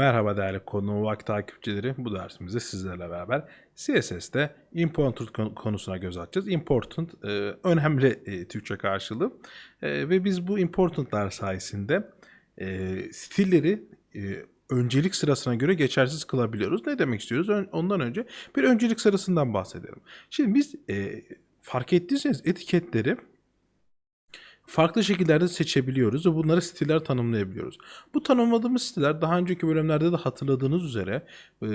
Merhaba değerli konu vakit takipçileri. Bu dersimizde sizlerle beraber CSS'te important kon- konusuna göz atacağız. Important e, önemli e, Türkçe karşılığı. E, ve biz bu importantlar sayesinde e, stilleri öncelik sırasına göre geçersiz kılabiliyoruz. Ne demek istiyoruz? Ondan önce bir öncelik sırasından bahsedelim. Şimdi biz fark ettiyseniz etiketleri farklı şekillerde seçebiliyoruz ve bunları stiller tanımlayabiliyoruz. Bu tanımladığımız stiller daha önceki bölümlerde de hatırladığınız üzere e,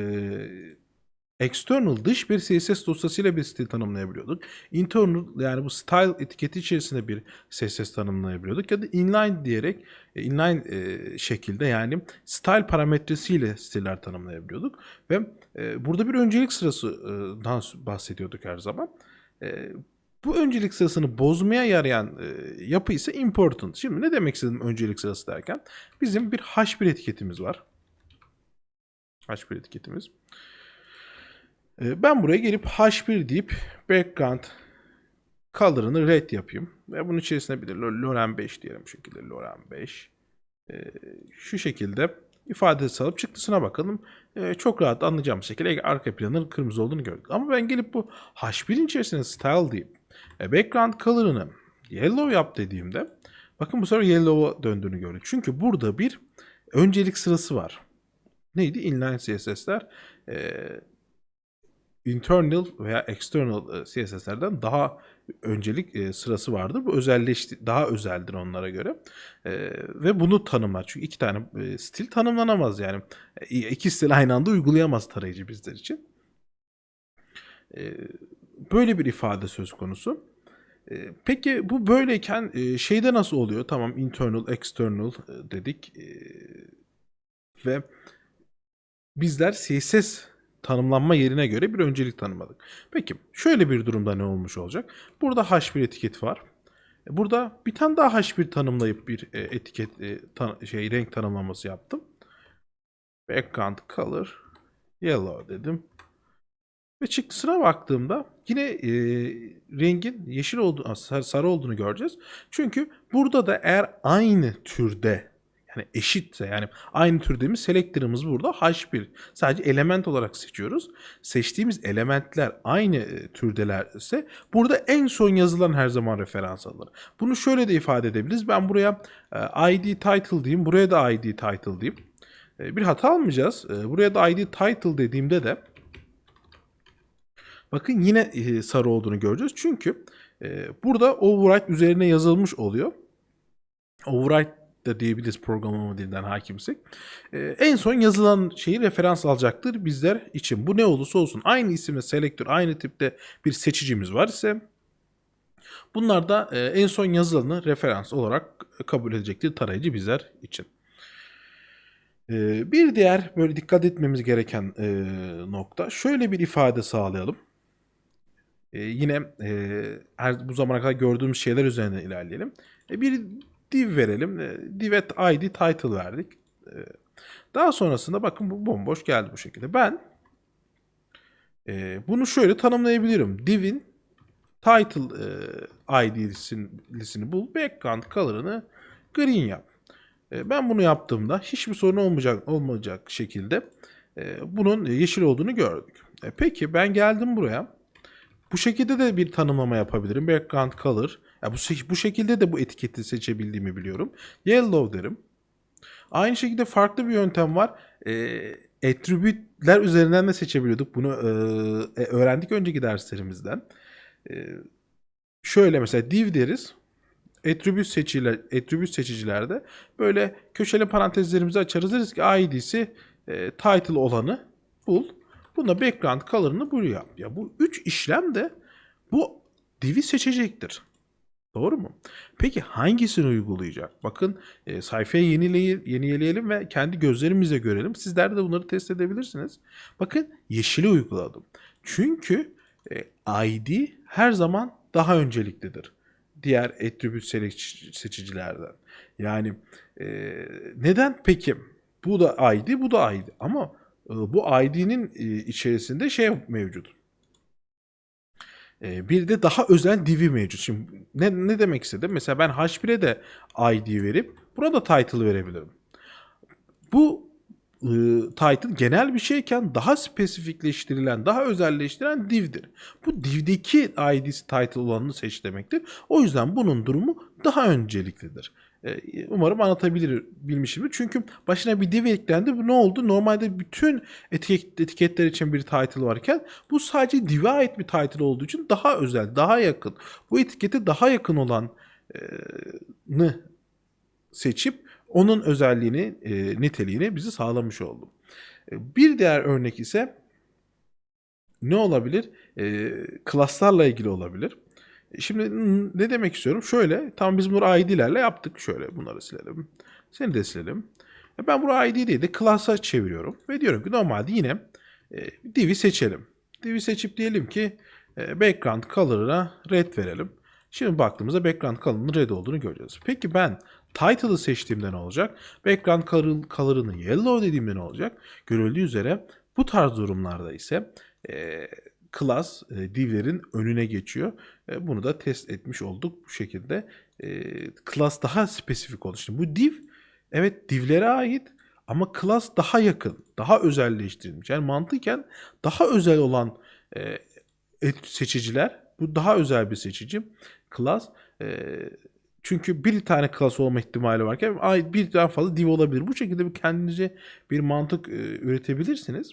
external dış bir CSS dosyasıyla bir stil tanımlayabiliyorduk. Internal yani bu style etiketi içerisinde bir CSS tanımlayabiliyorduk ya da inline diyerek e, inline e, şekilde yani style parametresiyle stiller tanımlayabiliyorduk ve burada bir öncelik sırasından bahsediyorduk her zaman. Bu öncelik sırasını bozmaya yarayan e, yapı ise important. Şimdi ne demek istedim öncelik sırası derken? Bizim bir H1 etiketimiz var. H1 etiketimiz. E, ben buraya gelip H1 deyip background color'ını red yapayım. Ve bunun içerisine bir de Lo- Loren 5 diyelim bu şekilde. Loren 5. E, şu şekilde ifade salıp çıktısına bakalım. E, çok rahat anlayacağım şekilde arka planın kırmızı olduğunu gördük. Ama ben gelip bu H1'in içerisine style deyip e, background color'ını yellow yap dediğimde bakın bu sefer yellow'a döndüğünü gördük. Çünkü burada bir öncelik sırası var. Neydi? Inline CSS'ler e, internal veya external e, CSS'lerden daha öncelik e, sırası vardır. Bu özelleşti daha özeldir onlara göre. E, ve bunu tanımlar. Çünkü iki tane e, stil tanımlanamaz yani. E, iki stil aynı anda uygulayamaz tarayıcı bizler için. E, böyle bir ifade söz konusu. E, peki bu böyleyken e, şeyde nasıl oluyor? Tamam internal, external e, dedik. E, ve bizler CSS tanımlanma yerine göre bir öncelik tanımladık. Peki şöyle bir durumda ne olmuş olacak? Burada H1 etiketi var. E, Burada bir tane daha H1 tanımlayıp bir etiket şey renk tanımlaması yaptım. Background color yellow dedim. Ve çıktısına baktığımda yine e, rengin yeşil olduğunu, sar- sarı olduğunu göreceğiz. Çünkü burada da eğer aynı türde yani eşitse yani aynı türde selector'ımız burada H1. Sadece element olarak seçiyoruz. Seçtiğimiz elementler aynı e, türdelerse burada en son yazılan her zaman referans alır. Bunu şöyle de ifade edebiliriz. Ben buraya e, ID title diyeyim. Buraya da ID title diyeyim. E, bir hata almayacağız. Buraya da ID title dediğimde de Bakın yine e, sarı olduğunu göreceğiz. Çünkü e, burada override üzerine yazılmış oluyor. Override de diyebiliriz programlama dilinden hakimsek. E, en son yazılan şeyi referans alacaktır bizler için. Bu ne olursa olsun aynı isimle selektör, aynı tipte bir seçicimiz var ise bunlar da e, en son yazılanı referans olarak kabul edecektir tarayıcı bizler için. E, bir diğer böyle dikkat etmemiz gereken e, nokta şöyle bir ifade sağlayalım. Ee, yine e, her bu zamana kadar gördüğümüz şeyler üzerine ilerleyelim. E, bir div verelim. E, divet id title verdik. E, daha sonrasında bakın bu bomboş geldi bu şekilde. Ben e, bunu şöyle tanımlayabilirim. Div'in title e, id'sini bul. Background color'ını green yap. E, ben bunu yaptığımda hiçbir sorun olmayacak olmayacak şekilde e, bunun yeşil olduğunu gördük. E, peki ben geldim buraya. Bu şekilde de bir tanımlama yapabilirim. Background color. Ya bu, bu şekilde de bu etiketi seçebildiğimi biliyorum. Yellow derim. Aynı şekilde farklı bir yöntem var. E, attribute'ler üzerinden de seçebiliyorduk. Bunu e, e, öğrendik önceki derslerimizden. E, şöyle mesela div deriz. Attribute seçiciler, attribute seçicilerde böyle köşeli parantezlerimizi açarız. Deriz ki id'si e, title olanı bul. Buna background color'ını bul yap. Ya bu üç işlem de bu div'i seçecektir. Doğru mu? Peki hangisini uygulayacak? Bakın e, sayfayı yeniley yenileyelim ve kendi gözlerimizle görelim. Sizler de bunları test edebilirsiniz. Bakın yeşili uyguladım. Çünkü e, ID her zaman daha önceliklidir. Diğer attribute seç- seçicilerden. Yani e, neden peki? Bu da ID, bu da ID. Ama bu ID'nin e, içerisinde şey mevcut. E, Bir de daha özel div'i mevcut. Şimdi ne, ne demek istedim? Mesela ben H1'e de ID verip buna da title verebilirim. Bu ıı, title genel bir şeyken daha spesifikleştirilen, daha özelleştiren div'dir. Bu div'deki ID'si title olanını seç demektir. O yüzden bunun durumu daha önceliklidir. Ee, Umarım anlatabilir bilmişimdir. Çünkü başına bir div eklendi. Bu ne oldu? Normalde bütün etiket, etiketler için bir title varken bu sadece div'e ait bir title olduğu için daha özel, daha yakın. Bu etikete daha yakın olanı seçip onun özelliğini, e, niteliğini bizi sağlamış oldu. E, Bir diğer örnek ise ne olabilir? E, klaslarla ilgili olabilir. Şimdi ne demek istiyorum? Şöyle, tam biz bunları ID'lerle yaptık. Şöyle bunları silelim. Seni de silelim. Ben bunu ID değil de class'a çeviriyorum. Ve diyorum ki normalde yine e, div'i seçelim. Div'i seçip diyelim ki e, background color'ına red verelim. Şimdi baktığımızda background color'ının red olduğunu göreceğiz. Peki ben title'ı seçtiğimde ne olacak? Background color- color'ını yellow dediğimde ne olacak? Görüldüğü üzere bu tarz durumlarda ise e, class e, divlerin önüne geçiyor. E, bunu da test etmiş olduk bu şekilde. E, class daha spesifik oldu. Şimdi bu div evet divlere ait ama class daha yakın, daha özelleştirilmiş. Yani mantıken daha özel olan e, seçiciler bu daha özel bir seçici class. E, çünkü bir tane class olma ihtimali varken ay birden fazla div olabilir. Bu şekilde bir kendinize bir mantık e, üretebilirsiniz.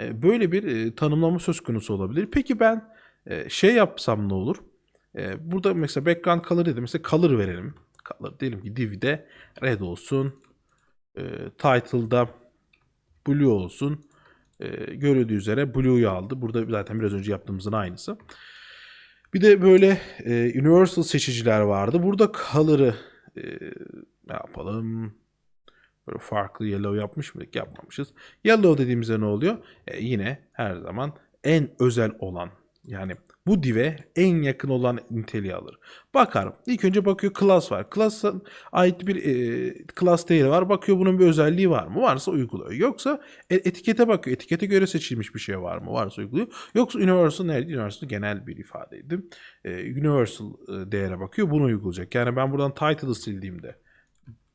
E, böyle bir e, tanımlama söz konusu olabilir. Peki ben e, şey yapsam ne olur? E, burada mesela background color dedim. Mesela color verelim. Color diyelim ki div'de red olsun. E, title'da blue olsun. Görüldüğü üzere blue'yu aldı. Burada zaten biraz önce yaptığımızın aynısı. Bir de böyle e, universal seçiciler vardı. Burada color'ı ne yapalım? Böyle farklı yellow yapmış mıydık? Yapmamışız. Yellow dediğimizde ne oluyor? E, yine her zaman en özel olan yani bu div'e en yakın olan niteliği alır. Bakarım. İlk önce bakıyor class var. Class'a ait bir e, class değeri var. Bakıyor bunun bir özelliği var mı? Varsa uyguluyor. Yoksa e, etikete bakıyor. Etikete göre seçilmiş bir şey var mı? Varsa uyguluyor. Yoksa universal neydi? Universal genel bir ifadeydi. E, universal e, değere bakıyor. Bunu uygulayacak. Yani ben buradan title'ı sildiğimde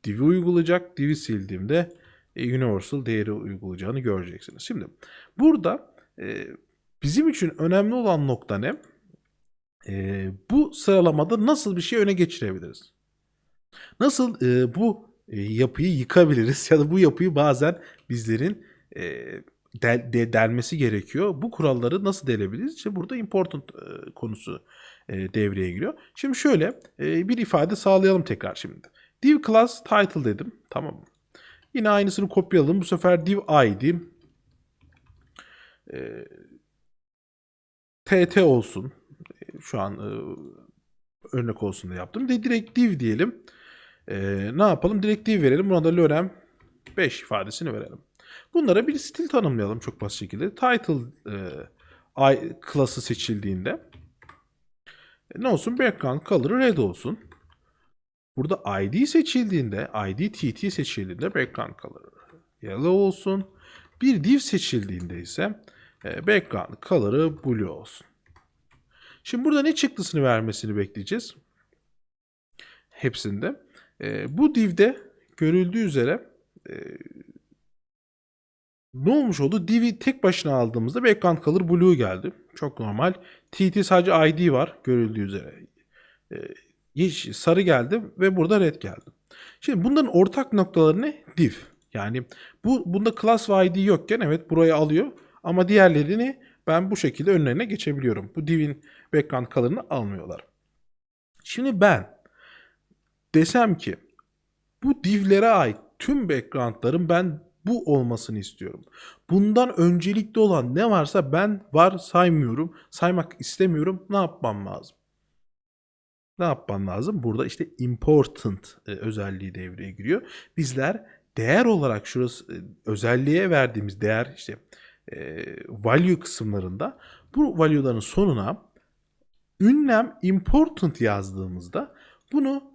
div'i uygulayacak. Div'i sildiğimde e, universal değeri uygulayacağını göreceksiniz. Şimdi burada e, bizim için önemli olan nokta ne? E, bu sıralamada nasıl bir şey öne geçirebiliriz? Nasıl e, bu e, yapıyı yıkabiliriz ya da bu yapıyı bazen bizlerin e, del, de- delmesi gerekiyor. Bu kuralları nasıl delebiliriz? İşte burada important e, konusu e, devreye giriyor. Şimdi şöyle e, bir ifade sağlayalım tekrar şimdi. Div class title dedim. Tamam mı? Yine aynısını kopyalayalım. Bu sefer div id e, tt olsun. Şu an e, örnek olsun da yaptım. De direkt div diyelim. E, ne yapalım? Direkt div verelim. Buna da lorem 5 ifadesini verelim. Bunlara bir stil tanımlayalım çok basit şekilde. Title e, I, class'ı seçildiğinde e, ne olsun? Background color red olsun. Burada ID seçildiğinde, ID TT seçildiğinde background color yellow olsun. Bir div seçildiğinde ise e, background color'ı blue olsun. Şimdi burada ne çıktısını vermesini bekleyeceğiz. Hepsinde. E, bu divde görüldüğü üzere e, ne olmuş oldu? Div'i tek başına aldığımızda background color blue geldi. Çok normal. TT sadece ID var görüldüğü üzere. E, yeşil, sarı geldi ve burada red geldi. Şimdi bunların ortak noktaları ne? Div. Yani bu bunda class ve ID yokken evet burayı alıyor ama diğerlerini ben bu şekilde önlerine geçebiliyorum. Bu divin background color'ını almıyorlar. Şimdi ben desem ki bu divlere ait tüm background'ların ben bu olmasını istiyorum. Bundan öncelikli olan ne varsa ben var saymıyorum. Saymak istemiyorum. Ne yapmam lazım? Ne yapman lazım? Burada işte important e, özelliği devreye giriyor. Bizler değer olarak şurası e, özelliğe verdiğimiz değer işte e, value kısımlarında bu value'ların sonuna ünlem important yazdığımızda bunu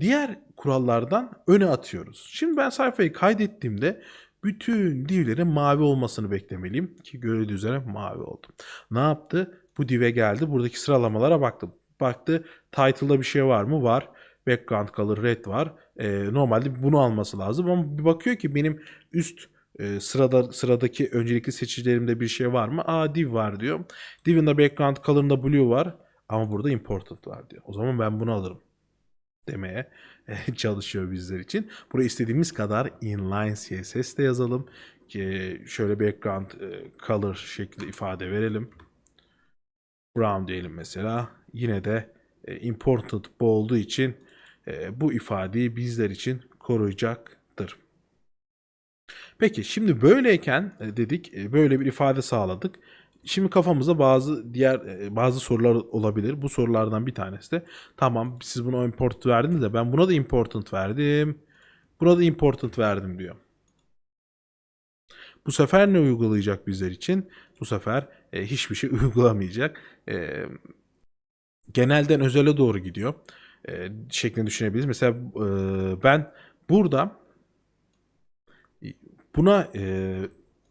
diğer kurallardan öne atıyoruz. Şimdi ben sayfayı kaydettiğimde bütün divlerin mavi olmasını beklemeliyim ki görüldüğü üzere mavi oldu. Ne yaptı? Bu dive geldi. Buradaki sıralamalara baktım. Baktı title'da bir şey var mı? Var. background color red var. E, normalde bunu alması lazım ama bir bakıyor ki benim üst e, sırada sıradaki öncelikli seçicilerimde bir şey var mı? Aa div var diyor. Div'in de background color'ında blue var ama burada important var diyor. O zaman ben bunu alırım demeye e, çalışıyor bizler için. Buraya istediğimiz kadar inline CSS de yazalım ki şöyle background e, color şeklinde ifade verelim. Brown diyelim mesela. Yine de e, important bu olduğu için e, bu ifadeyi bizler için koruyacaktır. Peki şimdi böyleyken e, dedik böyle bir ifade sağladık. Şimdi kafamıza bazı diğer bazı sorular olabilir. Bu sorulardan bir tanesi de tamam siz buna import verdiniz de ben buna da important verdim. Buna da important verdim diyor. Bu sefer ne uygulayacak bizler için? Bu sefer e, hiçbir şey uygulamayacak. E, genelden özele doğru gidiyor. E, şeklinde düşünebiliriz. Mesela e, ben burada buna e,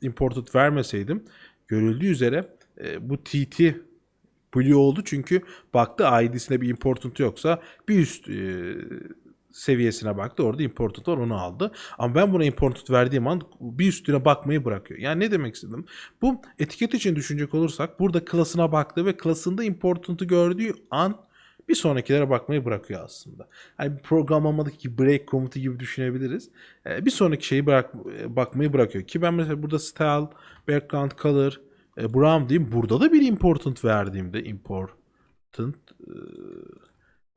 imported vermeseydim görüldüğü üzere e, bu TT blue oldu çünkü baktı ID'sinde bir important yoksa bir üst e, seviyesine baktı. Orada important var onu aldı. Ama ben buna important verdiğim an bir üstüne bakmayı bırakıyor. Yani ne demek istedim? Bu etiket için düşünecek olursak burada klasına baktı ve klasında important'ı gördüğü an bir sonrakilere bakmayı bırakıyor aslında. Bir programlamadaki break komutu gibi düşünebiliriz. Ee, bir sonraki şeyi bırak, bakmayı bırakıyor. Ki ben mesela burada style, background color, e, brown diyeyim. Burada da bir important verdiğimde important e,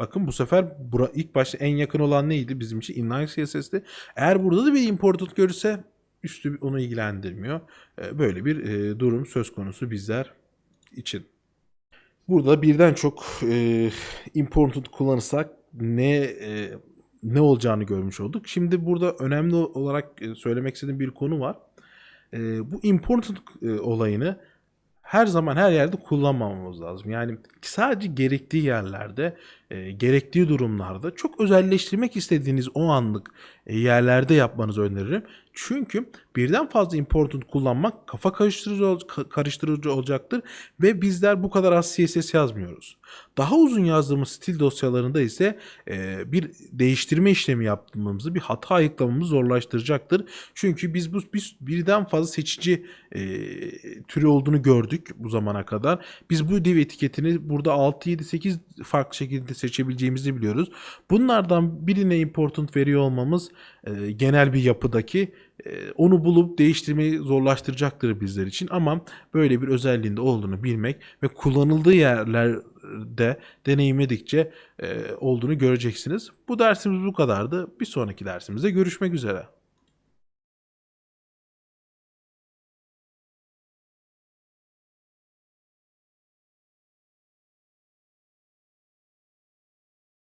Bakın bu sefer bura, ilk başta en yakın olan neydi? Bizim için inline CSS'ti. Eğer burada da bir important görürse üstü onu ilgilendirmiyor. E, Böyle bir e, durum söz konusu bizler için. Burada birden çok e, important kullanırsak ne e, ne olacağını görmüş olduk. Şimdi burada önemli olarak e, söylemek istediğim bir konu var. E, bu important e, olayını her zaman her yerde kullanmamamız lazım. Yani sadece gerektiği yerlerde, e, gerektiği durumlarda çok özelleştirmek istediğiniz o anlık e, yerlerde yapmanızı öneririm. Çünkü birden fazla important kullanmak kafa karıştırıcı, karıştırıcı olacaktır ve bizler bu kadar az CSS yazmıyoruz. Daha uzun yazdığımız stil dosyalarında ise e, bir değiştirme işlemi yapmamızı, bir hata ayıklamamızı zorlaştıracaktır. Çünkü biz bu biz birden fazla seçici türü olduğunu gördük bu zamana kadar. Biz bu div etiketini burada 6, 7, 8 farklı şekilde seçebileceğimizi biliyoruz. Bunlardan birine important veriyor olmamız e, genel bir yapıdaki e, onu bulup değiştirmeyi zorlaştıracaktır bizler için ama böyle bir özelliğinde olduğunu bilmek ve kullanıldığı yerlerde deneyimledikçe e, olduğunu göreceksiniz. Bu dersimiz bu kadardı. Bir sonraki dersimizde görüşmek üzere.